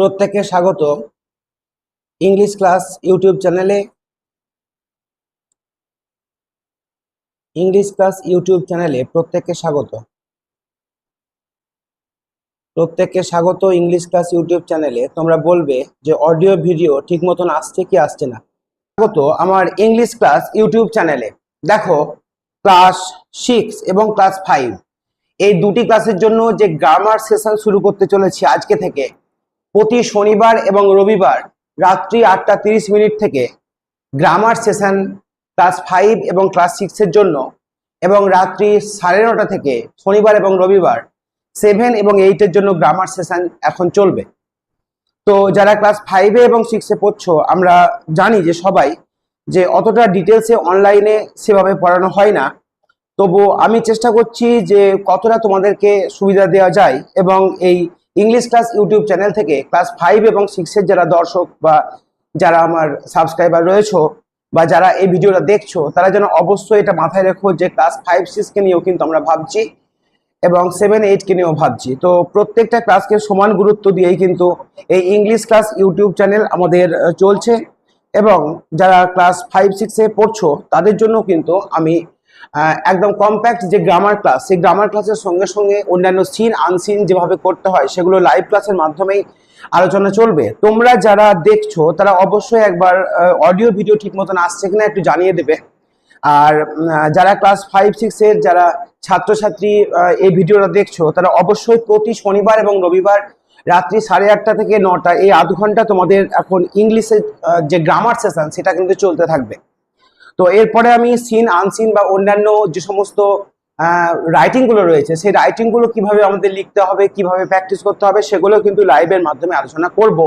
প্রত্যেককে স্বাগত। English class YouTube চ্যানেলে ইংলিশ ক্লাস ইউটিউব চ্যানেলে প্রত্যেককে স্বাগত। প্রত্যেককে স্বাগত ইংলিশ ক্লাস ইউটিউব চ্যানেলে তোমরা বলবে যে অডিও ভিডিও ঠিক মতন আসছে কি আসছে না। স্বাগত আমার ইংলিশ ক্লাস ইউটিউব চ্যানেলে দেখো ক্লাস সিক্স এবং ক্লাস ফাইভ এই দুটি ক্লাসের জন্য যে গ্রামার সেশন শুরু করতে চলেছি আজকে থেকে প্রতি শনিবার এবং রবিবার রাত্রি আটটা তিরিশ মিনিট থেকে গ্রামার সেশন ক্লাস ফাইভ এবং ক্লাস সিক্সের জন্য এবং রাত্রি সাড়ে নটা থেকে শনিবার এবং রবিবার সেভেন এবং এইটের জন্য গ্রামার সেশন এখন চলবে। তো যারা ক্লাস ফাইভে এবং সিক্সে পড়ছো, আমরা জানি যে সবাই যে অতটা ডিটেলসে অনলাইনে সেভাবে পড়ানো হয় না। তবু আমি চেষ্টা করছি যে কতটা তোমাদেরকে সুবিধা দেওয়া যায় এবং এই ইংলিশ ক্লাস ইউটিউব চ্যানেল থেকে ক্লাস ফাইভ এবং সিক্সের যারা দর্শক বা যারা আমার সাবস্ক্রাইবার রয়েছো বা যারা এই ভিডিওটা দেখছ, তারা যেন অবশ্যই এটা মাথায় রেখো যে ক্লাস ফাইভ সিক্সকে নিয়েও কিন্তু আমরা ভাবছি এবং সেভেন এইটকে নিয়েও ভাবছি। তো প্রত্যেকটা ক্লাসকে সমান গুরুত্ব দিয়েই কিন্তু এই ইংলিশ ক্লাস ইউটিউব চ্যানেল আমাদের চলছে এবং যারা ক্লাস ফাইভ সিক্সে পড়ছো, তাদের জন্য কিন্তু আমি একদম কম্প্যাক্ট যে গ্রামার ক্লাস সেই গ্রামার ক্লাসের সঙ্গে সঙ্গে অন্যান্য সিন আনসিন যেভাবে করতে হয়, সেগুলো লাইভ ক্লাসের মাধ্যমেই আলোচনা চলবে। তোমরা যারা দেখছ, তারা অবশ্যই একবার অডিও ভিডিও ঠিক মতন আসছে কিনা একটু জানিয়ে দেবে। আর যারা ক্লাস ফাইভ সিক্সের যারা ছাত্রছাত্রী এই ভিডিওটা দেখছ, তারা অবশ্যই প্রতি শনিবার এবং রবিবার রাত্রি সাড়ে আটটা থেকে নটা, এই আধ ঘণ্টা তোমাদের এখন ইংলিশের যে গ্রামার সেশন সেটা কিন্তু চলতে থাকবে। তো এরপরে আমি সিন আনসিন বা অন্যান্য যে সমস্ত রাইটিংগুলো রয়েছে, সেই রাইটিংগুলো কীভাবে আমাদের লিখতে হবে, কীভাবে প্র্যাকটিস করতে হবে, সেগুলো কিন্তু লাইভের মাধ্যমে আলোচনা করব।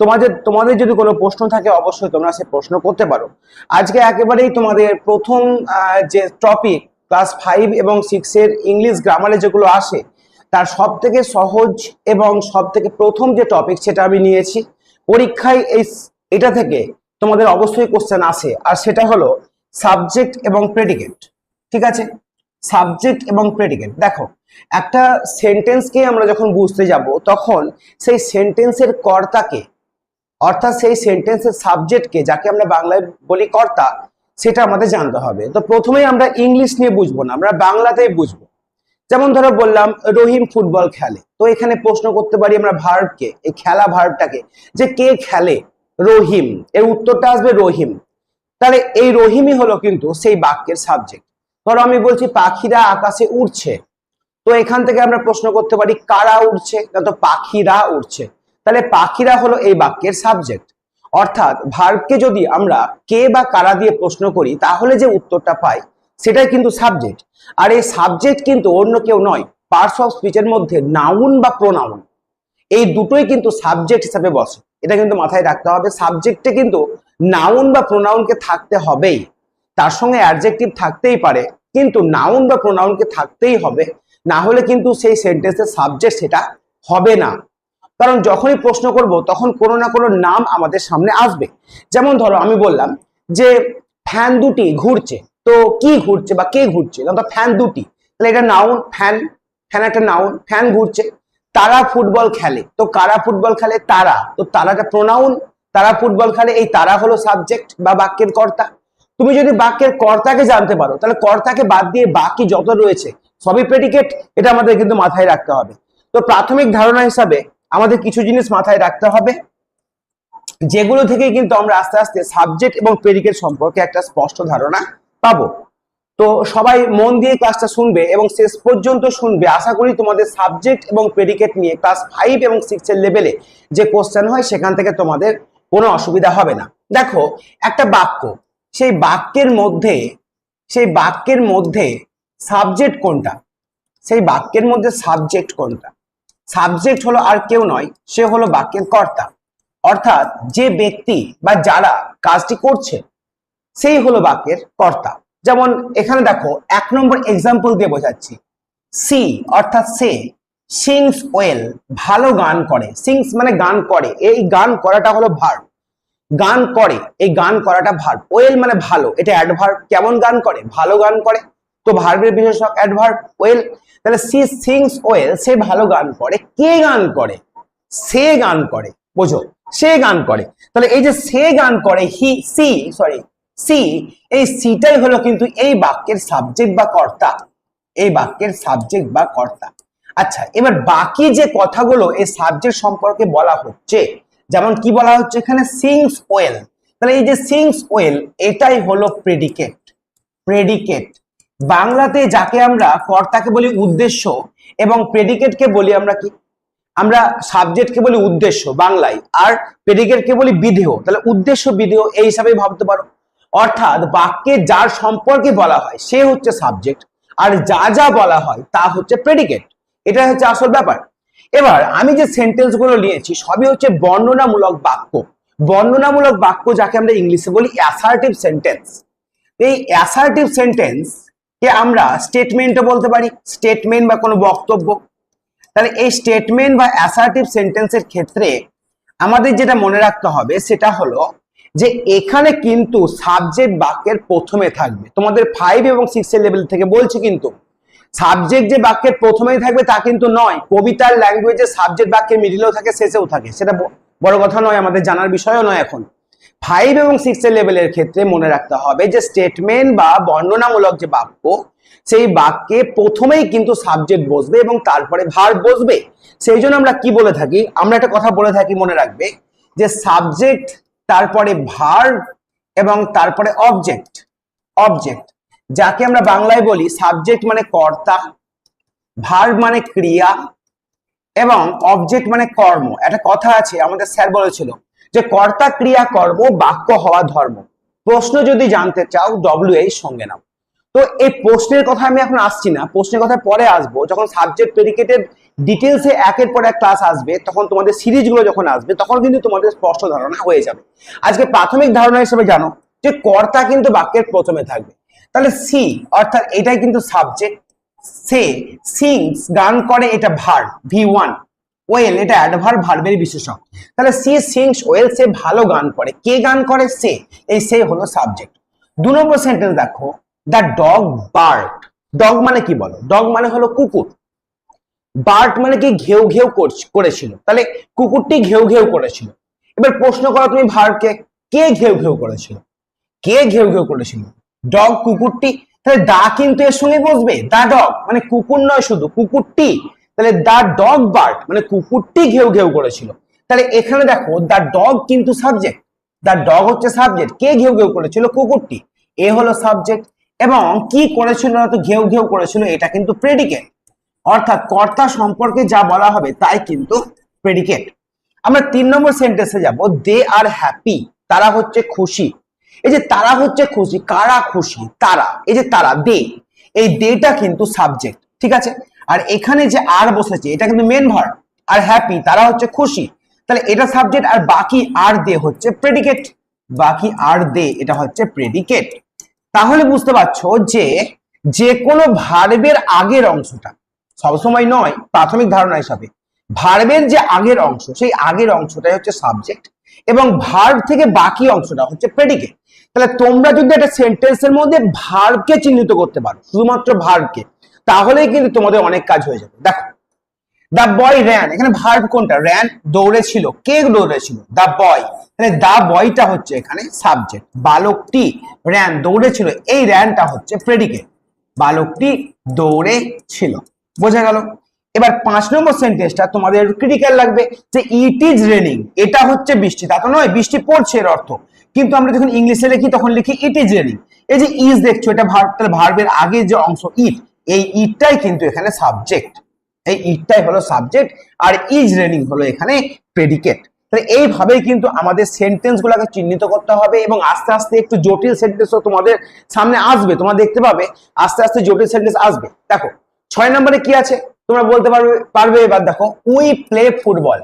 তোমাদের তোমাদের যদি কোনো প্রশ্ন থাকে, অবশ্যই তোমরা সে প্রশ্ন করতে পারো। আজকে একেবারেই তোমাদের প্রথম যে টপিক ক্লাস ফাইভ এবং সিক্সের ইংলিশ গ্রামারে যেগুলো আসে, তার সব থেকে সহজ এবং সব থেকে প্রথম যে টপিক সেটা আমি নিয়েছি। পরীক্ষায় এই, এটা থেকে তোমাদের অবশ্যই কোশ্চেন আসে। আর সেটা হলো সাবজেক্ট এবং প্রেডিকেট ঠিক আছে? সাবজেক্ট এবং প্রেডিকেট দেখো, একটা সেন্টেন্সকে আমরা যখন বুঝতে যাব, তখন সেই সেন্টেন্সের কর্তাকে, অর্থাৎ সেই সেন্টেন্সের সাবজেক্টকে যাকে আমরা বাংলায় বলি কর্তা, সেটা আমাদের জানতে হবে। তো প্রথমেই আমরা ইংলিশ নিয়ে বুঝব না, আমরা বাংলাতেই বুঝব। যেমন ধরো বললাম, রহিম ফুটবল খেলে। তো এখানে প্রশ্ন করতে পারি আমরা ভার্বকে এই খেলা ভার্বটাকে যে কে খেলে? রহিম। এর উত্তরটা আসবে রহিম। তাহলে এই রহিমই হলো কিন্তু সেই বাক্যের সাবজেক্ট ধরো আমি বলছি, পাখিরা আকাশে উড়ছে। তো এখান থেকে আমরা প্রশ্ন করতে পারি, কারা উড়ছে? না তো পাখিরা উড়ছে। তাহলে পাখিরা হলো এই বাক্যের সাবজেক্ট অর্থাৎ ভার্বকে যদি আমরা কে বা কারা দিয়ে প্রশ্ন করি, তাহলে যে উত্তরটা পাই, সেটাই কিন্তু সাবজেক্ট আর এই সাবজেক্ট কিন্তু অন্য কেউ নয় পার্টস অফ স্পিচের মধ্যে নাউন বা প্রোনাউন এই দুটোই কিন্তু সাবজেক্ট হিসাবে বসে। এটা কিন্তু মাথায় রাখতে হবে। সাবজেক্টে কিন্তু নাউন বা প্রোনাউনকে থাকতে হবেই। তার সঙ্গে অ্যাডজেক্টিভ থাকতেই পারে, কিন্তু নাউন বা প্রোনাউনকে থাকতেই হবে। না হলে কিন্তু সেই সেন্টেন্সের সাবজেক্ট সেটা হবে না। কারণ যখনই প্রশ্ন করব, তখন কোনো না কোনো নাম আমাদের সামনে আসবে। যেমন ধরো, আমি বললাম যে, ফ্যান দুটি ঘুরছে। তো কি ঘুরছে বা কে ঘুরছে? ফ্যান দুটি। তাহলে এটা নাউন ফ্যান। ফ্যান একটা নাউন ফ্যান ঘুরছে। তারা ফুটবল খেলে। তো কারা ফুটবল খেলে? তারা। তো তারাটা প্রোনাউন তারা ফুটবল খেলে। এই তারা হলো সাবজেক্ট বা বাক্যের কর্তা। তুমি যদি বাক্যের কর্তাকে জানতে পারো, তাহলে কর্তাকে বাদ দিয়ে বাকি যত রয়েছে, সবই প্রেডিকেট এটা আমাদের কিন্তু মাথায় রাখতে হবে। তো প্রাথমিক ধারণা হিসাবে আমাদের কিছু জিনিস মাথায় রাখতে হবে, যেগুলো থেকে কিন্তু আমরা আস্তে আস্তে সাবজেক্ট এবং প্রেডিকেট সম্পর্কে একটা স্পষ্ট ধারণা পাবো। তো সবাই মন দিয়ে ক্লাসটা শুনবে এবং শেষ পর্যন্ত শুনবে। আশা করি তোমাদের সাবজেক্ট এবং প্রেডিকেট নিয়ে ক্লাস ফাইভ এবং সিক্স এর লেভেলে যে কোশ্চেন হয়, সেখান থেকে তোমাদের কোনো অসুবিধা হবে না। দেখো, একটা বাক্য, সেই বাক্যের মধ্যে, সেই বাক্যের মধ্যে সাবজেক্ট কোনটা? সেই বাক্যের মধ্যে সাবজেক্ট কোনটা? সাবজেক্ট হলো আর কেউ নয়, সে হলো বাক্যের কর্তা। অর্থাৎ যে ব্যক্তি বা যারা কাজটি করছে, সেই হলো বাক্যের কর্তা। যেমন এখানে দেখো, এক নম্বর এক্সাম্পল দিয়ে বোঝাচ্ছি। সি অর্থাৎ সে সিংস ওয়েল ভালো গান করে। সিংস মানে গান করে। এই গান করাটা হলো ভার্ব গান করে, এই গান করাটা ভার্ব ওয়েল মানে ভালো। এটা অ্যাডভার্ব কেমন গান করে? ভালো গান করে। তো ভার্বের বিশেষক অ্যাডভার্ব ওয়েল তাহলে সি সিংস ওয়েল সে ভালো গান করে। কে গান করে? সে গান করে। বোঝো? সে গান করে। তাহলে এই যে সে গান করে হি সি সরি সি এই সিটাই হলো কিন্তু এই বাক্যের সাবজেক্ট বা কর্তা। এই বাক্যের সাবজেক্ট বা কর্তা। আচ্ছা এবার বাকি যে কথাগুলো এই সাবজেক্ট সম্পর্কে বলা হচ্ছে, যেমন কি বলা হচ্ছে এখানে? সিংস ওয়েল তাহলে এই যে সিংস ওয়েল এটাই হলো প্রেডিকেট প্রেডিকেট বাংলাতে যাকে আমরা কর্তাকে বলি উদ্দেশ্য এবং প্রেডিকেটকে বলি আমরা কি? আমরা সাবজেক্টকে বলি উদ্দেশ্য বাংলায়। আর প্রেডিকেটকে বলি বিধেয়। তাহলে উদ্দেশ্য বিধেয়, এই হিসাবে ভাবতে পারো। অর্থাৎ বাক্যে যার সম্পর্কে বলা হয়, সে হচ্ছে সাবজেক্ট আর যা যা বলা হয় তা হচ্ছে প্রেডিকেট এটা হচ্ছে আসল ব্যাপার। এবার আমি যে সেন্টেন্সগুলো নিয়েছি, সবই হচ্ছে বর্ণনামূলক বাক্য। বর্ণনামূলক বাক্য যাকে আমরা ইংলিশে বলি অ্যাসার্টিভ সেন্টেন্স এই অ্যাসার্টিভ সেন্টেন্স কে আমরা স্টেটমেন্টও বলতে পারি স্টেটমেন্ট বা কোনো বক্তব্য। তাহলে এই স্টেটমেন্ট বা অ্যাসার্টিভ সেন্টেন্সের ক্ষেত্রে আমাদের যেটা মনে রাখতে হবে, সেটা হলো যে এখানে কিন্তু সাবজেক্ট বাক্যের প্রথমে থাকবে। তোমাদের ফাইভ এবং সিক্স এর লেভেল থেকে বলছি কিন্তু সাবজেক্ট যে বাক্যের প্রথমেই থাকবে তা কিন্তু নয়, কবিতার ল্যাঙ্গুয়েজে সাবজেক্ট বাক্যের মিডিলেও থাকে, শেষেও থাকে। সেটা বড় কথা নয়, আমাদের জানার বিষয়ও নয় এখন। ফাইভ এবং সিক্স এর লেভেলের ক্ষেত্রে মনে রাখতে হবে যে স্টেটমেন্ট বা বর্ণনামূলক যে বাক্য, সেই বাক্যে প্রথমেই কিন্তু সাবজেক্ট বসবে এবং তারপরে ভার বসবে। সেই জন্য আমরা কি বলে থাকি? আমরা একটা কথা বলে থাকি মনে রাখবে যে সাবজেক্ট তারপরে ভার এবং তারপরে অবজেক্ট অবজেক্ট যাকে আমরা বাংলায় বলি সাবজেক্ট মানে কর্তা, ভার মানে ক্রিয়া এবং অবজেক্ট মানে কর্ম। একটা কথা আছে, আমাদের স্যার বলেছিল যে কর্তা, ক্রিয়া, কর্ম, বাক্য হওয়া ধর্ম। প্রশ্ন যদি জানতে চাও ডব্লিউ এই সঙ্গে নাও। তো এই প্রশ্নের কথা আমি এখন আসছি না, প্রশ্নের কথা পরে আসব। যখন সাবজেক্ট প্রেডিকেটেড ডিটেলসে একের পর এক ক্লাস আসবে, তখন তোমাদের সিরিজগুলো যখন আসবে, তখন কিন্তু তোমাদের স্পষ্ট ধারণা হয়ে যাবে। আজকে প্রাথমিক ধারণা হিসেবে জানো যে কর্তা কিন্তু বাক্যের প্রথমে থাকবে। তাহলে সি অর্থাৎ এটাই কিন্তু সাবজেক্ট সে সিংস গান করে এটা ভার ভি ওয়ান ওয়েল এটা অ্যাডভার ভার্বের বিশেষক। তাহলে সি সিংস ওয়েল সে ভালো গান করে। কে গান করে? সে। এই সে হলো সাবজেক্ট দু নম্বর সেন্টেন্স দেখো। দ্য ডগ বার্ট ডগ মানে কি বলো? ডগ মানে হলো কুকুর। বার্ট মানে কি ঘেউ ঘেউ করছ- করেছিল। তাহলে কুকুরটি ঘেউ ঘেউ করেছিল। এবার প্রশ্ন করো তুমি ভার্বকে কে ঘেউ ঘেউ করেছিল? কে ঘেউ ঘেউ করেছিল? ডগ, কুকুরটি? তাহলে দা কিন্তু এর সঙ্গে বসবে। দা ডগ মানে কুকুর নয় শুধু, কুকুরটি। তাহলে দা ডগ বার্ট মানে কুকুরটি ঘেউ ঘেউ করেছিল। তাহলে এখানে দেখো, দা ডগ কিন্তু সাবজেক্ট। দা ডগ হচ্ছে সাবজেক্ট। কে ঘেউ ঘেউ করেছিল? কুকুরটি। এ হলো সাবজেক্ট। এবং কি করেছিল না তো ঘেউ ঘেউ করেছিল, এটা কিন্তু প্রেডিকেট অর্থাৎ কর্তা সম্পর্কে যা বলা হবে তাই কিন্তু প্রেডিকেট আমরা তিন নম্বর সেন্টেন্সে যাব দে আর হ্যাপি তারা হচ্ছে খুশি। এই যে তারা হচ্ছে খুশি, কারা খুশি? তারা, এই যে তারা দে এই দেটা কিন্তু সাবজেক্ট ঠিক আছে? আর এখানে যে আর বসেছে, এটা কিন্তু মেন ভার আর হ্যাপি তারা হচ্ছে খুশি। তাহলে এটা সাবজেক্ট আর বাকি আর দে হচ্ছে প্রেডিকেট বাকি আর দে এটা হচ্ছে প্রেডিকেট তাহলে বুঝতে পারছ যে যে কোনো ভার্বের আগের অংশটা সবসময় নয়, প্রাথমিক ধারণা হিসাবে। ভার্বের যে আগের অংশ, সেই আগের অংশটাই হচ্ছে সাবজেক্ট এবং ভার্ব থেকে বাকি অংশটা হচ্ছে প্রেডিকেট তাহলে তোমরা যদি একটা সেন্টেন্সের মধ্যে ভার্বকে চিহ্নিত করতে পারো, শুধুমাত্র ভার্বকে, তাহলেই কিন্তু তোমাদের অনেক কাজ হয়ে যাবে। দেখো দা বয় র্যান এখানে ভার্ব কোনটা? র্যান দৌড়েছিল। কে দৌড়েছিল? দা বয় তাহলে দা বয়টা হচ্ছে এখানে সাবজেক্ট বালকটি র্যান দৌড়েছিল। এই র্যানটা হচ্ছে প্রেডিকেট বালকটি দৌড়েছিল। বোঝা গেল? এবার পাঁচ নম্বর সেন্টেন্সটা তোমাদের ক্রিটিক্যাল লাগবে যে ইট ইজ রেনিং এটা হচ্ছে বৃষ্টি, তা তো নয়, বৃষ্টি পড়ছে এর অর্থ। কিন্তু আমরা যখন ইংলিশে লিখি তখন লিখি ইট ইজ রেনিং এই যে ইজ দেখছ, এটা ভার্ব তাহলে ভার্বের আগে যে অংশ ইট এই ইটটাই কিন্তু এখানে সাবজেক্ট এই ইটটাই হলো সাবজেক্ট আর ইজ রেনিং হলো এখানে প্রেডিকেট তাহলে এইভাবেই কিন্তু আমাদের সেন্টেন্স গুলাকে চিহ্নিত করতে হবে এবং আস্তে আস্তে একটু জটিল সেন্টেন্সও তোমাদের সামনে আসবে, তোমরা দেখতে পাবে, আস্তে আস্তে জটিল সেন্টেন্স আসবে। দেখো ছয় নম্বরে কি আছে? তোমরা বলতে পারবে পারবে? এবার দেখো, উই প্লে ফুটবল।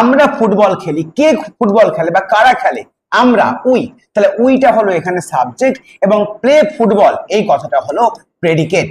আমরা ফুটবল খেলি। কে ফুটবল খেলে বা কারা খেলে? আমরা, উই। তাহলে উইটা হলো এখানে সাবজেক্ট এবং প্লে ফুটবল, এই কথাটা হলো প্রেডিকেট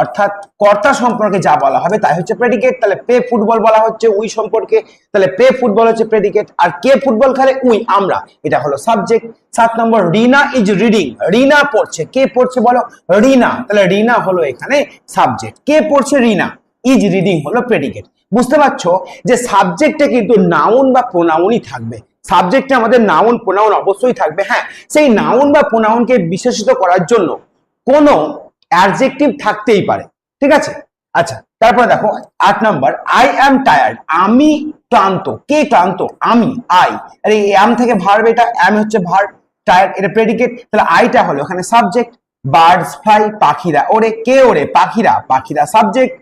অর্থাৎ কর্তা সম্পর্কে যা বলা হবে তাই হচ্ছে প্রেডিকেট তাহলে পে ফুটবল বলা হচ্ছে উই সম্পর্কে, তাহলে পে ফুটবল হচ্ছে প্রেডিকেট আর কে ফুটবল খেলে? উই, আমরা। এটা হলো সাবজেক্ট সাত number, Rina is reading Rina পড়ছে। কে পড়ছে বলো? রিনা। তাহলে রিনা হলো এখানে সাবজেক্ট কে পড়ছে? রিনা। ইজ রিডিং হলো প্রেডিকেট বুঝতে পারছ যে সাবজেক্টে কিন্তু নাউন বা প্রোনাউনই থাকবে। সাবজেক্টে আমাদের নাউন প্রোনাউন অবশ্যই থাকবে। হ্যাঁ সেই নাউন বা প্রোনাউনকে বিশেষিত করার জন্য কোনো অ্যাডজেক্টিভ থাকতেই পারে, ঠিক আছে? আচ্ছা তারপরে দেখো, আট নাম্বার আই অ্যাম টায়ার্ড আমি ক্লান্ত। কে ক্লান্ত? আমি আই আর অ্যাম থেকে ভার্ব এটা অ্যাম হচ্ছে ভার্ব টায়ার্ড এটা প্রেডিকেট তাহলে আইটা হলো এখানে সাবজেক্ট বার্ডস ফ্লাই পাখিরা। ওরে কে ওরে? পাখিরা পাখিরা সাবজেক্ট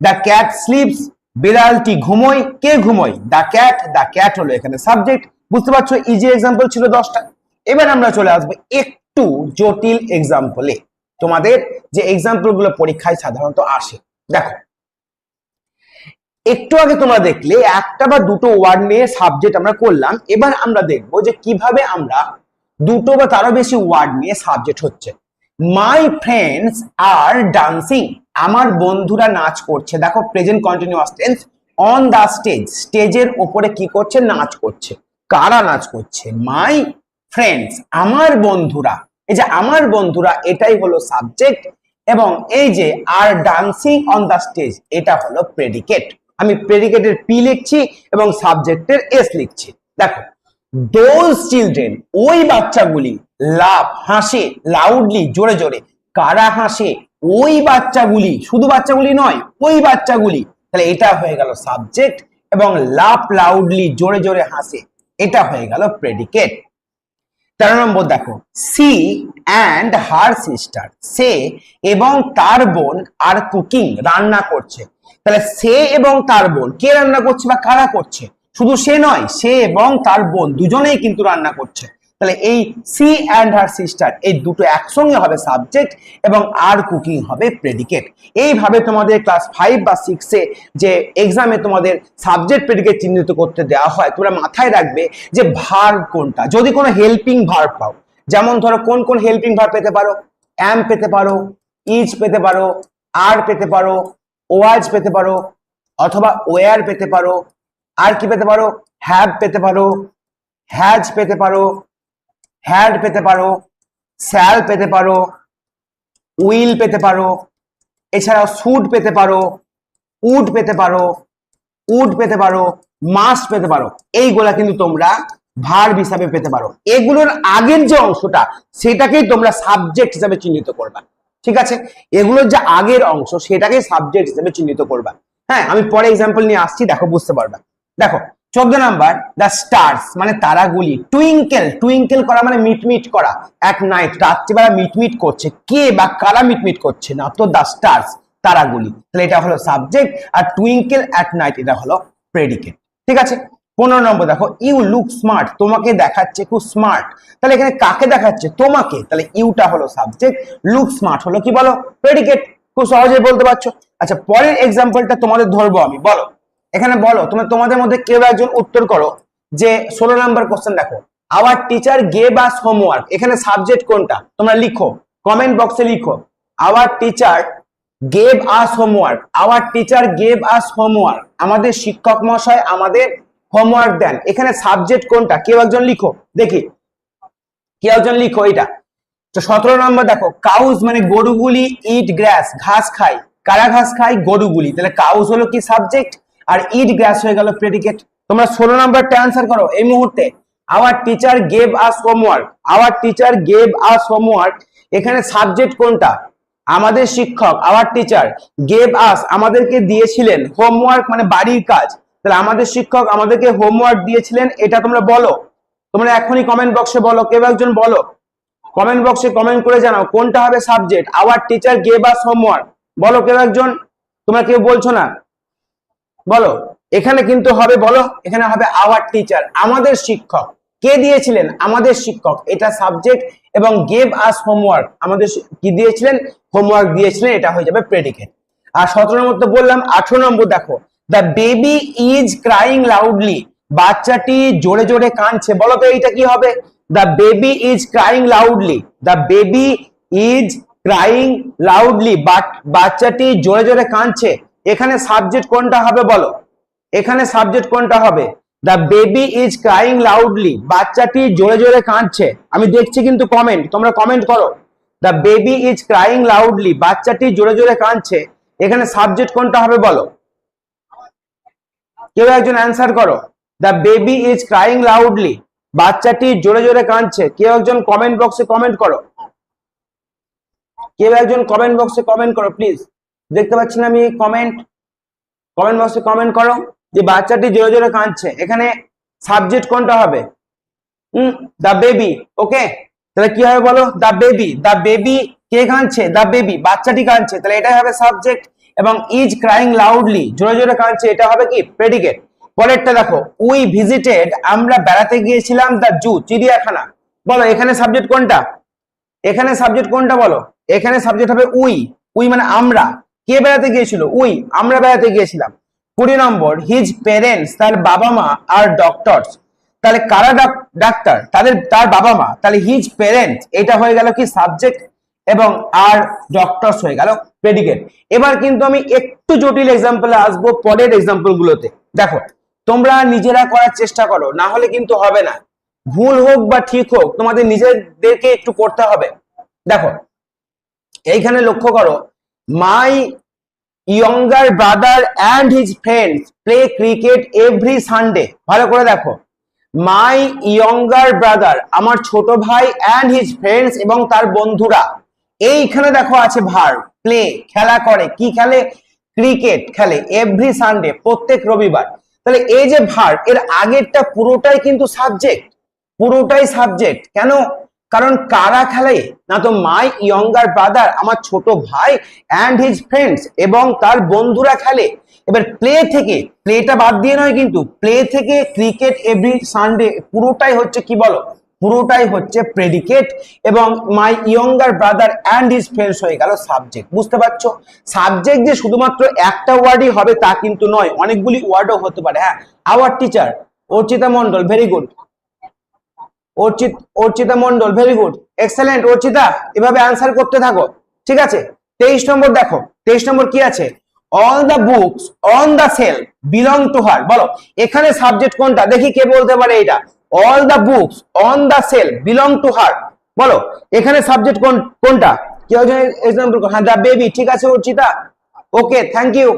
দ্য ক্যাট স্লিপস বিড়ালটি ঘুমোয়, কে ঘুমোয়? দ্য ক্যাট দ্য ক্যাট হলো এখানে সাবজেক্ট বুঝতে পারছ? ইজি এক্সাম্পল ছিল দশটা। এবার আমরা চলে আসব একটু জটিল এক্সাম্পলে তোমাদের যে এক্সাম্পলগুলো পরীক্ষায় সাধারণত আসে। দেখো, একটু আগে তোমরা দেখলে একটা বা দুটো ওয়ার্ড নিয়ে সাবজেক্ট আমরা করলাম, এবার আমরা দেখব যে কীভাবে আমরা দুটো বা তারও বেশি ওয়ার্ড নিয়ে সাবজেক্ট হচ্ছে। মাই ফ্রেন্ডস আর ডান্সিং আমার বন্ধুরা নাচ করছে। দেখো present continuous tense on the stage স্টেজের ওপরে কি করছে? নাচ করছে। কারা নাচ করছে? মাই ফ্রেন্ডস আমার বন্ধুরা। এই যে আমার বন্ধুরা, এটাই হলো সাবজেক্ট এবং এই যে are dancing on the stage এটা হলো প্রেডিকেট আমি প্রেডিকেটের পি লিখছি এবং সাবজেক্টের এস লিখছি। দেখো দোজ চিলড্রেন ওই বাচ্চাগুলি লাভ হাসে লাউডলি জোরে জোরে, কারা হাসে, ওই বাচ্চাগুলি, শুধু বাচ্চাগুলি নয়, ওই বাচ্চাগুলি, তাহলে এটা হয়ে গেল সাবজেক্ট এবং লাভ লাউডলি জোরে জোরে হাসে, এটা হয়ে গেল প্রেডিকেট তেরো নম্বর দেখো, সি অ্যান্ড হার সিস্টার সে এবং তার বোন আর কুকিং রান্না করছে। তাহলে সে এবং তার বোন কে রান্না করছে বা কারা করছে? শুধু সে নয়, সে এবং তার বোন দুজনেই কিন্তু রান্না করছে। তাহলে এই সি অ্যান্ড হার সিস্টার এই দুটো একসঙ্গে হবে সাবজেক্ট এবং আর কুকিং হবে প্রেডিকেট এইভাবে তোমাদের ক্লাস ফাইভ বা সিক্সে যে এক্সামে তোমাদের সাবজেক্ট প্রেডিকেট চিহ্নিত করতে দেওয়া হয়, তোমরা মাথায় রাখবে যে ভার কোনটা। যদি কোনো হেল্পিং ভার পাও, যেমন ধরো কোন কোন হেল্পিং ভার পেতে পারো? অ্যাম পেতে পারো ইজ পেতে পারো আর পেতে পারো ওয়াজ পেতে পারো, অথবা ওয়ার পেতে পারো, আর কি পেতে পারো? হ্যাভ পেতে পারো হ্যাজ পেতে পারো হ্যাড পেতে পারো স্যাল পেতে পারো উইল পেতে পারো, এছাড়াও সুট পেতে পারো উড পেতে পারো উড পেতে পারো মাস্ট পেতে পারো, এইগুলা কিন্তু তোমরা ভার্ব হিসাবে পেতে পারো। এগুলোর আগের যে অংশটা, সেটাকেই তোমরা সাবজেক্ট হিসাবে চিহ্নিত করবা। ঠিক আছে? এগুলোর যে আগের অংশ, সেটাকেই সাবজেক্ট হিসাবে চিহ্নিত করবা। হ্যাঁ আমি পরে এক্সাম্পল নিয়ে আসছি, দেখো, বুঝতে পারবা। দেখো চোদ্দ নাম্বার দ্য স্টার্স মানে তারাগুলি টুইঙ্কেল টুইঙ্কেল করা মানে মিটমিট করা। এক নাইট রাত্রিবেলা মিটমিট করছে। কে বা কারা মিটমিট করছে না? তো দ্য স্টার্স তারাগুলি। তাহলে এটা হলো সাবজেক্ট আর টুইঙ্কেল অ্যাট নাইট এটা হলো প্রেডিকেট ঠিক আছে? পনেরো নম্বর দেখো ইউ লুক স্মার্ট তোমাকে দেখাচ্ছে খুব স্মার্ট তাহলে এখানে কাকে দেখাচ্ছে? তোমাকে। তাহলে ইউটা হলো সাবজেক্ট লুক স্মার্ট হলো কি বলো? প্রেডিকেট খুব সহজেই বলতে পারছ। আচ্ছা পরের এক্সাম্পলটা তোমাদের ধরবো আমি, বলো। এখানে বলো, তোমরা তোমাদের মধ্যে কেউ একজন উত্তর করো যে, ষোলো নাম্বার কোশ্চেন দেখো। Our teacher gave us homework এখানে সাবজেক্ট কোনটা? তোমরা লিখো। কমেন্ট বক্সে লিখো। Our teacher gave us homework our teacher gave us homework আমাদের শিক্ষক মহাশয় আমাদের হোমওয়ার্ক দেন। এখানে সাবজেক্ট কোনটা? কেউ একজন লিখো। দেখি। কেউ একজন লিখো এটা তো সতেরো নম্বর দেখো। কাউজ মানে গরুগুলি ইট গ্রাস ঘাস খায়। কারা ঘাস খায়? গরুগুলি। তাহলে কাউজ হলো কি সাবজেক্ট আর ইট গ্রাস হয়ে গেল প্রেডিকেট তোমরা ষোলো নাম্বারটা অ্যান্সার করো এই মুহূর্তে। Our teacher gave us homework our teacher gave us homework এখানে সাবজেক্ট কোনটা? আমাদের শিক্ষক আওয়ার টিচার গেভ আস আমাদেরকে দিয়েছিলেন হোমওয়ার্ক মানে বাড়ির কাজ। তাহলে আমাদের শিক্ষক আমাদেরকে হোমওয়ার্ক দিয়েছিলেন, এটা তোমরা বলো। তোমরা এখনই কমেন্ট বক্সে বলো, কেউ একজন বলো। কমেন্ট বক্সে কমেন্ট করে জানাও, কোনটা হবে subject our teacher gave us homework বলো কেউ একজন। তোমরা কেউ বলছো না। বলো, এখানে কিন্তু হবে বলো, এখানে হবে আওয়ার টিচার আমাদের শিক্ষক। কে দিয়েছিলেন? আমাদের শিক্ষক। এটা সাবজেক্ট এবং গেভ আস হোমওয়ার্ক আমাদের কি দিয়েছিলেন? হোমওয়ার্ক দিয়েছিলেন, এটা হয়ে যাবে প্রেডিকেট আর সতেরো নম্বর তো বললাম, আঠারো নম্বর দেখো the baby is crying loudly বাচ্চাটি জোরে জোরে কাঁদছে। বলো তো এইটা কি হবে? The baby is crying loudly the baby is crying loudly বাচ্চাটি জোরে জোরে কাঁদছে। এখানে সাবজেক্ট কোনটা হবে বলো? এখানে সাবজেক্ট কোনটা হবে? The baby is crying loudly বাচ্চাটি জোরে জোরে কাঁদছে। আমি দেখছি কিন্তু কমেন্ট তোমরা কমেন্ট করো। The baby is crying loudly বাচ্চাটি জোরে জোরে কাঁদছে। এখানে সাবজেক্ট কোনটা হবে বলো? কেউ একজন অ্যান্সার করো। The baby is crying loudly বাচ্চাটি জোরে জোরে কাঁদছে। কেউ একজন কমেন্ট বক্সে কমেন্ট করো। কেউ একজন কমেন্ট বক্সে কমেন্ট করো প্লিজ দেখতে পাচ্ছি না আমি কমেন্ট কমেন্ট বক্সে কমেন্ট করো, যে বাচ্চাটি জোরে জোরে কাঁদছে। এখানে সাবজেক্ট কোনটা হবে? হুম দ্য বেবি ওকে তাহলে কি হবে বলো? দ্য বেবি দ্য বেবি কে কাঁদছে? দ্য বেবি বাচ্চাটি কাঁদছে। তাহলে এটাই হবে সাবজেক্ট এবং ইজ ক্রাইং লাউডলি জোরে জোরে কাঁদছে। এটা হবে কি? প্রেডিকেট পরেরটা দেখো উই ভিজিটেড আমরা বেড়াতে গিয়েছিলাম দ্য জু চিড়িয়াখানা। বলো, এখানে সাবজেক্ট কোনটা? এখানে সাবজেক্ট কোনটা বলো? এখানে সাবজেক্ট হবে উই উই মানে আমরা। কে বেড়াতে গিয়েছিল? উই, আমরা বেড়াতে গিয়েছিলাম। কুড়ি নম্বর হিজ পেরেন্টস তার বাবা মা আর ডক্টরস তাহলে কারা ডাক- ডাক্তার? তাদের, তার বাবা মা। তাহলে হিজ পেরেন্টস এটা হয়ে গেল কি সাবজেক্ট এবং আর ডক্টরস হয়ে গেল প্রেডিকেট এবার কিন্তু আমি একটু জটিল এক্সাম্পলে আসব পরের এক্সাম্পল গুলোতে। দেখো, তোমরা নিজেরা করার চেষ্টা করো, না হলে কিন্তু হবে না। ভুল হোক বা ঠিক হোক, তোমাদের নিজেদেরকে একটু করতে হবে। দেখো, এইখানে লক্ষ্য করো my younger brother and his friends play cricket every Sunday ভালো করে দেখো। মাই ইয়ঙ্গার ব্রাদার আমার ছোট ভাই অ্যান্ড হিজ ফ্রেন্ডস এবং তার বন্ধুরা, এইখানে দেখো আছে ভার প্লে খেলা করে। কি খেলে? ক্রিকেট খেলে এভরি সানডে প্রত্যেক রবিবার। তাহলে এই যে ভার, এর আগেরটা পুরোটাই কিন্তু সাবজেক্ট পুরোটাই সাবজেক্ট কেন? কারণ কারা খেলে? না তো মাই ইয়ঙ্গার ব্রাদার আমার ছোট ভাই অ্যান্ড হিজ ফ্রেন্ডস এবং তার বন্ধুরা খেলে। এবার প্লে থেকে প্লেটা বাদ দিয়ে নয় কিন্তু প্লে থেকে ক্রিকেট এভরি সানডে পুরোটাই হচ্ছে কি বলো? পুরোটাই হচ্ছে প্রেডিকেট এবং my younger brother and his friends হয়ে গেল সাবজেক্ট বুঝতে পারছ? সাবজেক্ট যে শুধুমাত্র একটা ওয়ার্ডই হবে তা কিন্তু নয়, অনেকগুলি ওয়ার্ডও হতে পারে। হ্যাঁ our teacher Archita Mondal very good Archit, Archita Mondal very good excellent Archita, এভাবে আনসার করতে থাকো, ঠিক আছে? তেইশ নম্বর দেখো, তেইশ নম্বর কি আছে? All the books on the shelf belong to her বলো, এখানে সাবজেক্ট কোনটা? দেখি কে বলতে পারে এটা all the books on the shelf belong to her বলো, এখানে সাবজেক্ট কোন, কোনটা? কেউ এক্সাম্পল হ্যাঁ দ্য বেবি ঠিক আছে, অর্চিতা? ওকে থ্যাংক ইউ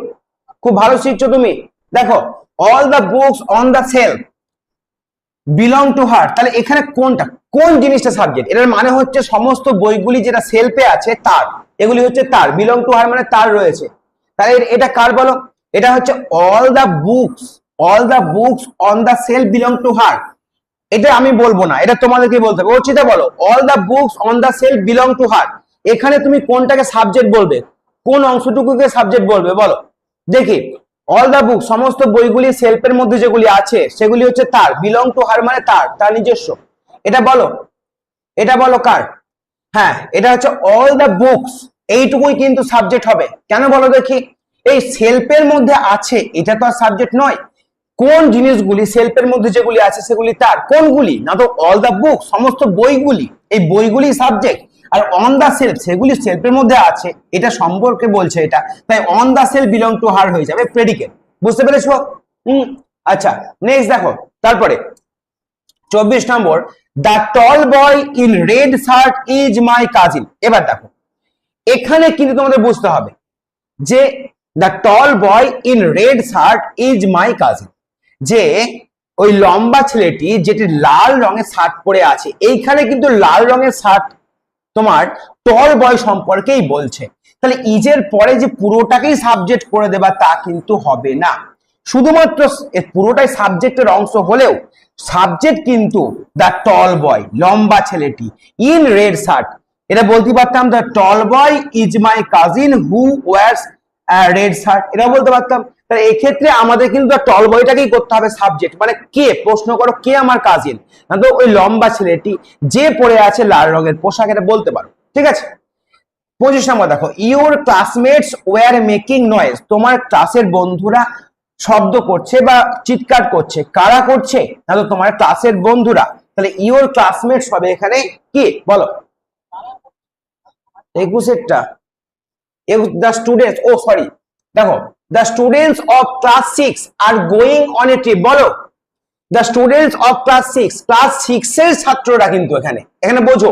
খুব ভালো শিখছো তুমি। দেখো all the books on the shelf belong to her তাহলে এখানে কোনটা? কোন জিনিসটা সাবজেক্ট এটার মানে হচ্ছে সমস্ত বইগুলি যেটা সেলফে আছে, তার। এগুলি হচ্ছে তার। বিলং টু হার মানে তার রয়েছে। তাহলে এটা কার বলো? এটা হচ্ছে all the books all the books on the shelf belong to her এটা আমি বলব না। এটা তোমাদেরকে বলতে হবে। অর্চিতা বলো all the books on the shelf belong to her এখানে তুমি কোনটাকে সাবজেক্ট বলবে? কোন অংশটুকুকে সাবজেক্ট বলবে? বলো। দেখি। অল দ্য বুক সমস্ত বইগুলি সেলফের মধ্যে যেগুলি আছে, সেগুলি হচ্ছে তার বিলং টু হার মানে তার তার নিজস্ব। এটা বলো এটা বলো কার? হ্যাঁ এটা হচ্ছে অল দ্য বুকস এইটুকুই কিন্তু সাবজেক্ট হবে। কেন বলো দেখি? এই সেলফের মধ্যে আছে, এটা তো আর সাবজেক্ট নয়। কোন জিনিসগুলি সেলফের মধ্যে যেগুলি আছে, সেগুলি তার। কোনগুলি? না তো অল দ্য বুক সমস্ত বইগুলি। এই বইগুলি সাবজেক্ট আর অন দ্য সেলফ সেগুলি সেলফের মধ্যে আছে, এটা সম্পর্কে বলছে এটা। তাই on the shelf belong to her হয়ে যাবে প্রেডিকেট বুঝতে পেরেছ? হুম আচ্ছা নেক্সট দেখো, তারপরে, চব্বিশ নম্বর the tall boy in red shirt is my cousin এবার দেখো, এখানে কিন্তু তোমাদের বুঝতে হবে যে the tall boy in red shirt is my cousin যে, ওই লম্বা ছেলেটি, যেটি লাল রঙের শার্ট পরে আছে, এইখানে কিন্তু লাল রঙের শার্ট তোমার টল বয় সম্পর্কেই বলছে। তাহলে ইজের পরে যে পুরোটাকেই সাবজেক্ট করে দেবা তা কিন্তু হবে না। শুধুমাত্র পুরোটাই সাবজেক্টের অংশ হলেও সাবজেক্ট কিন্তু দ্য টল বয় লম্বা ছেলেটি ইন রেড শার্ট এটা বলতে পারতাম the tall boy is my cousin who wears red shirt এটা বলতে পারতাম। তাহলে এক্ষেত্রে আমাদের কিন্তু টল বয়টাকেই করতে হবে সাবজেক্ট মানে কে? প্রশ্ন করো, কে আমার কাজিন না তো ওই লম্বা ছেলেটি, যে পরে আছে লাল রঙের পোশাক, এটা বলতে পারো। ঠিক আছে? পঁচিশ নম্বর দেখো your classmates were making noise তোমার ক্লাসের বন্ধুরা শব্দ করছে বা চিৎকার করছে। কারা করছে? না তো তোমার ক্লাসের বন্ধুরা। তাহলে ইউর ক্লাসমেটস হবে এখানে কি? বলো। একুশেরটা। দ্য স্টুডেন্টস ও সরি দেখো the students of class six are going on a trip বলো। The students of class six class six এর ছাত্ররা কিন্তু এখানে। এখানে বোঝো,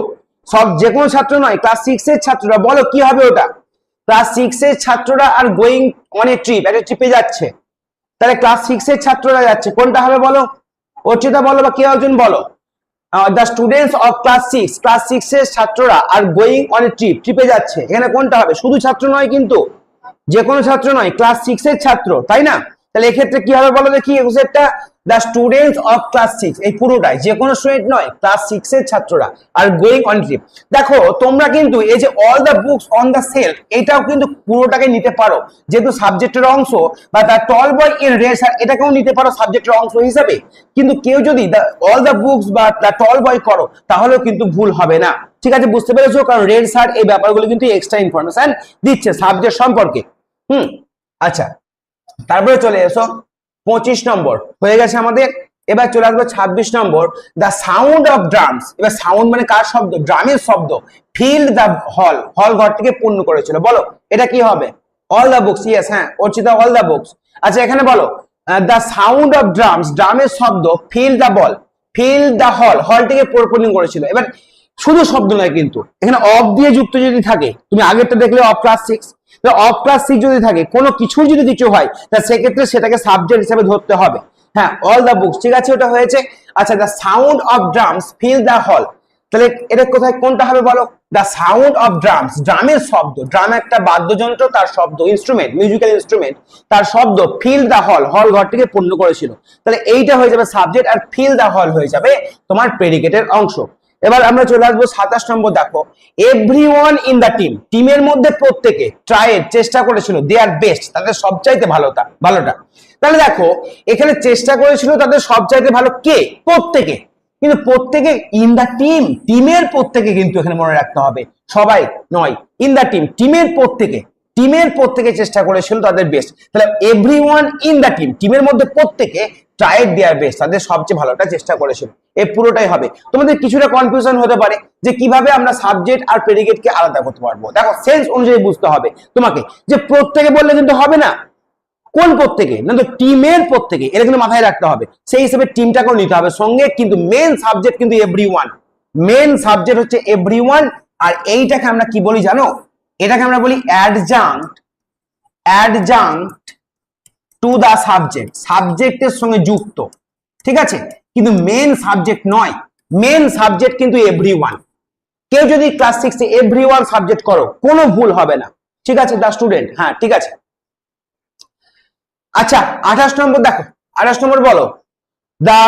সব যে কোনো ছাত্র নয় ক্লাস সিক্স এর ছাত্ররা, বলো কি হবে ওটা? ক্লাস সিক্স এর ছাত্ররা are going on a trip একটা ট্রিপে যাচ্ছে। তাহলে ক্লাস সিক্স এর ছাত্ররা যাচ্ছে, কোনটা হবে বলো? অর্চিতা বলো বা কেউ একজন বলো। The students of class six class six এর ছাত্ররা are going on a trip ট্রিপে যাচ্ছে। এখানে কোনটা হবে? শুধু ছাত্র নয় কিন্তু। যে কোনো ছাত্র নয় ক্লাস সিক্স এর ছাত্র, তাই না? তাহলে এক্ষেত্রে কি হবে বলো দেখি, একুশেরটা the students of class six এই পুরোটাই যে কোনো স্টুডেন্ট নয় ক্লাস সিক্স এর ছাত্ররা আর গোয়িং অন ট্রিপ দেখো, তোমরা কিন্তু এই যে all the books on the shelf এটাও কিন্তু পুরোটাকে নিতে পারো। যেহেতু সাবজেক্টের অংশ, বা the tall boy in red sir এটাকেও নিতে পারো সাবজেক্টের অংশ হিসাবে। কিন্তু কেউ যদি দ্য অল দ্য বুকস বা দ্য টল বয় করো, তাহলেও কিন্তু ভুল হবে না। ঠিক আছে, বুঝতে পেরেছ? কারণ রেড স্যার এই ব্যাপারগুলো কিন্তু এক্সট্রা ইনফরমেশন দিচ্ছে সাবজেক্ট সম্পর্কে। হুম আচ্ছা তারপরে চলে এসো, পঁচিশ নম্বর, হয়ে গেছে আমাদের, এবার চলে আসব ছাব্বিশ নম্বর দ্য সাউন্ড অফ ড্রামস এবার সাউন্ড মানে কার শব্দ? ড্রামের শব্দ ফিল্ড দ্য হল হল ঘরটিকে পূর্ণ করেছিল, বলো, এটা কি হবে? অল দ্য বুকস ইয়েস হ্যাঁ অর্চিতা অল দ্য বুকস আচ্ছা এখানে বলো দ্য সাউন্ড অফ ড্রামস ড্রামের শব্দ fill the ball fill the hall হলটিকে পূর্ণ করেছিল, এবার শুধু শব্দ নয় কিন্তু, এখানে অফ দিয়ে যুক্ত যদি থাকে, তুমি আগেরটা দেখলে of class six of class six যদি থাকে, কোনো কিছুর যদি কিছু হয়, তা সেক্ষেত্রে সেটাকে সাবজেক্ট হিসেবে ধরতে হবে। হ্যাঁ অল দ্য বুকস ঠিক আছে, ওটা হয়েছে। আচ্ছা the sound of drums fill the hall তাহলে এটা কোথায়, কোনটা হবে বলো? দ্য সাউন্ড অফ ড্রামস ড্রামের শব্দ। ড্রাম একটা বাদ্যযন্ত্র, তার শব্দ ইনস্ট্রুমেন্ট মিউজিক্যাল ইনস্ট্রুমেন্ট তার শব্দ ফিল দ্য হল হল ঘরটিকে পূর্ণ করেছিল। তাহলে এইটা হয়ে যাবে সাবজেক্ট আর ফিল দ্য হল হয়ে যাবে তোমার প্রেডিকেটের অংশ। এবার আমরা চলে আসব সাতাশ নম্বর দেখো। Everyone in the team টিমের মধ্যে প্রত্যেকে ট্রায়ের চেষ্টা করেছিল দে আর বেস্ট তাদের সবচাইতে ভালোটা ভালোটা। তাহলে দেখো, এখানে চেষ্টা করেছিল তাদের সবচাইতে ভালো কে? প্রত্যেকে। কিন্তু প্রত্যেকে ইন দ্য টিম টিমের প্রত্যেকে কিন্তু এখানে মনে রাখতে হবে। সবাই নয় ইন দ্য টিম টিমের প্রত্যেকে টিমের প্রত্যেকে চেষ্টা করেছিল তাদের বেস্ট তাহলে everyone in the team টিমের মধ্যে প্রত্যেকে ট্রাইড দেয়ার বেস্ট তাদের সবচেয়ে ভালোটা চেষ্টা করেছিল। এ পুরোটাই হবে। তোমাদের কিছুটা কনফিউশন হতে পারে যে কীভাবে আমরা সাবজেক্ট আর প্রেডিকেটকে আলাদা করতে পারব। দেখো সেন্স অনুযায়ী বুঝতে হবে তোমাকে যে প্রত্যেকে বললে কিন্তু হবে না। কোন প্রত্যেকে? না তো টিমের প্রত্যেকে। এটা কিন্তু মাথায় রাখতে হবে। সেই হিসেবে টিমটাকেও নিতে হবে। সঙ্গে কিন্তু মেন সাবজেক্ট কিন্তু এভরি ওয়ান মেন সাবজেক্ট হচ্ছে এভরি ওয়ান আর এইটাকে আমরা কি বলি জানো? এটাকে আমরা বলি adjunct adjunct to the subject সাবজেক্টের সঙ্গে যুক্ত। ঠিক আছে? কিন্তু মেন সাবজেক্ট নয়। মেন সাবজেক্ট কিন্তু এভরি ওয়ান কেউ যদি ক্লাস সিক্সে এভরি ওয়ান সাবজেক্ট করো, কোনো ভুল হবে না। ঠিক আছে দ্য স্টুডেন্ট হ্যাঁ ঠিক আছে। আচ্ছা আঠাশ নম্বর দেখো। আঠাশ নম্বর বলো। The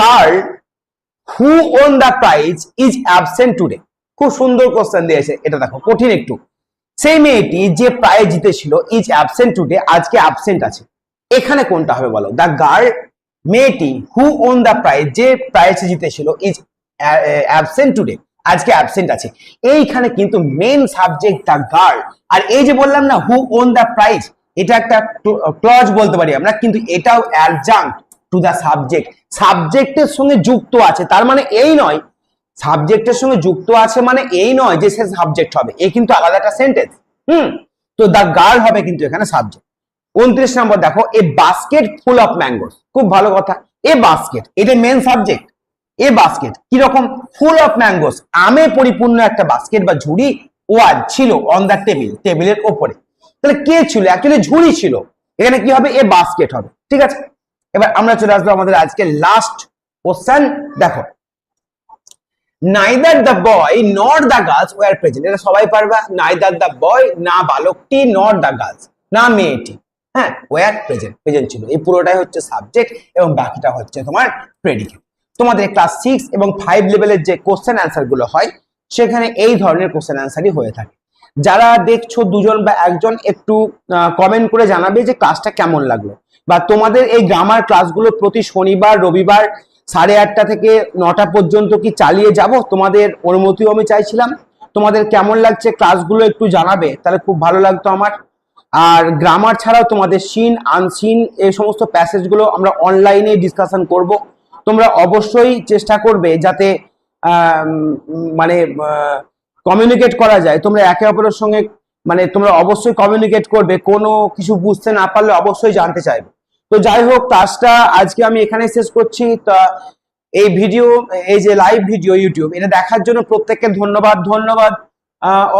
girl who won the prize is absent today খুব সুন্দর কোশ্চেন দিয়েছে। এটা দেখো, কঠিন একটু। সেই মেয়েটি যে প্রাইজ জিতেছিল ইজ অ্যাবসেন্ট টুডে আজকে অ্যাবসেন্ট আছে। এখানে কোনটা হবে বলো? দ্য গার্ল মেয়েটি হু ওন দ্য প্রাইজ যে প্রাইজ জিতেছিল ইজ অ্যাবসেন্ট টুডে আজকে অ্যাবসেন্ট আছে। এইখানে কিন্তু মেন সাবজেক্ট দ্য গার্ল আর এই যে বললাম না হু ওন দ্য প্রাইজ এটা একটা ক্লজ বলতে পারি আমরা, কিন্তু এটাও অ্যাডজাঙ্ক টু দ্য সাবজেক্ট সাবজেক্টের সঙ্গে যুক্ত আছে, তার মানে এই নয় সাবজেক্টের সঙ্গে যুক্ত আছে মানে এই নয় যে সে সাবজেক্ট হবে। এই কিন্তু আলাদা একটা সেন্টেন্স হুম? তো দ্য গার্ল হবে কিন্তু এখানে সাবজেক্ট উনত্রিশ নম্বর দেখো, a basket full of mangoes খুব ভালো কথা। এ বাস্কেট এটা মেন সাবজেক্ট এ বাস্কেট কীরকম? ফুল অফ ম্যাঙ্গোস আমে পরিপূর্ণ একটা বাস্কেট বা ঝুড়ি ওয়াজ ছিল অন দ্য টেবিল টেবিলের ওপরে। তাহলে কে ছিল? অ্যাকচুয়ালি ঝুড়ি ছিল। এখানে কি হবে? এ বাস্কেট হবে। ঠিক আছে? এবার আমরা চলে আসব আমাদের আজকে লাস্ট কোশ্চেন দেখো neither the boy not the girls were present এটা সবাই পারবা? নাইদার দ্য বয় না বালকটি নট দ্য গার্লস না মেয়েটি। হ্যাঁ ওয়ার প্রেজেন্ট প্রেজেন্ট ছিল। এই পুরোটাই হচ্ছে সাবজেক্ট এবং বাকিটা হচ্ছে তোমার প্রেডিকেট তোমাদের ক্লাস সিক্স এবং ফাইভ লেভেলের যে কোশ্চেন অ্যান্সারগুলো হয়, সেখানে এই ধরনের কোশ্চেন অ্যান্সারই হয়ে থাকে। যারা দেখছ দুজন বা একজন একটু কমেন্ট করে জানাবে যে ক্লাসটা কেমন লাগল। বা তোমাদের এই গ্রামার ক্লাসগুলো প্রতি শনিবার, রবিবার সাড়ে আটটা থেকে নটা পর্যন্ত কি চালিয়ে যাব? তোমাদের অনুমতিও আমি চাইছিলাম। তোমাদের কেমন লাগছে ক্লাসগুলো একটু জানাবে, তাহলে খুব ভালো লাগতো আমার। আর গ্রামার ছাড়াও তোমাদের সিন আনসিন এই সমস্ত প্যাসেজগুলো আমরা অনলাইনে ডিসকাশন করব। তোমরা অবশ্যই চেষ্টা করবে যাতে মানে কমিউনিকেট করা যায়। তোমরা একে অপরের সঙ্গে মানে তোমরা অবশ্যই কমিউনিকেট করবে। কোনো কিছু বুঝতে না পারলে অবশ্যই জানতে চাইবে। তো যাই হোক ক্লাসটা আজকে আমি এখানে শেষ করছি। তা, এই ভিডিও এই যে লাইভ ভিডিও ইউটিউব এটা দেখার জন্য প্রত্যেককে ধন্যবাদ ধন্যবাদ।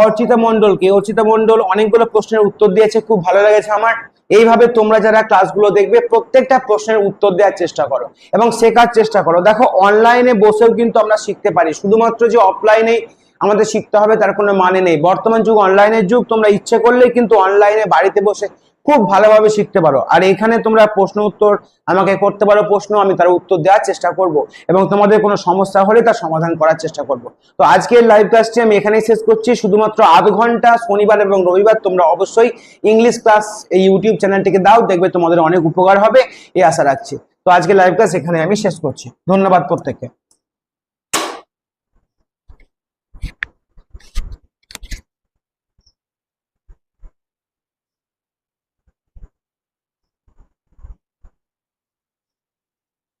অর্চিতা মন্ডলকে অর্চিতা মন্ডল অনেকগুলো প্রশ্নের উত্তর দিয়েছে, খুব ভালো লেগেছে আমার। এইভাবে তোমরা যারা ক্লাসগুলো দেখবে, প্রত্যেকটা প্রশ্নের উত্তর দেওয়ার চেষ্টা করো এবং শেখার চেষ্টা করো। দেখো অনলাইনে বসেও কিন্তু আমরা শিখতে পারি। শুধুমাত্র যে অফলাইনে আমাদের শিখতে হবে, তার কোনো মানে নেই। বর্তমান যুগ অনলাইনের যুগ, তোমরা ইচ্ছে করলে কিন্তু অনলাইনে বাড়িতে বসে খুব ভালোভাবে শিখতে পারো। আর এখানে তোমরা প্রশ্ন উত্তর আমাকে করতে পারো, প্রশ্ন আমি তার উত্তর দেওয়ার চেষ্টা করব এবং তোমাদের কোনো সমস্যা হলে তার সমাধান করার চেষ্টা করব। তো আজকের লাইভ ক্লাসটি আমি এখানেই শেষ করছি। শুধুমাত্র আধ ঘণ্টা, শনিবার এবং রবিবার তোমরা অবশ্যই ইংলিশ ক্লাস এই ইউটিউব চ্যানেলটিকে দাও, দেখবে তোমাদের অনেক উপকার হবে, এই আশা রাখছি। তো আজকে লাইভ ক্লাস এখানে আমি শেষ করছি। ধন্যবাদ প্রত্যেককে।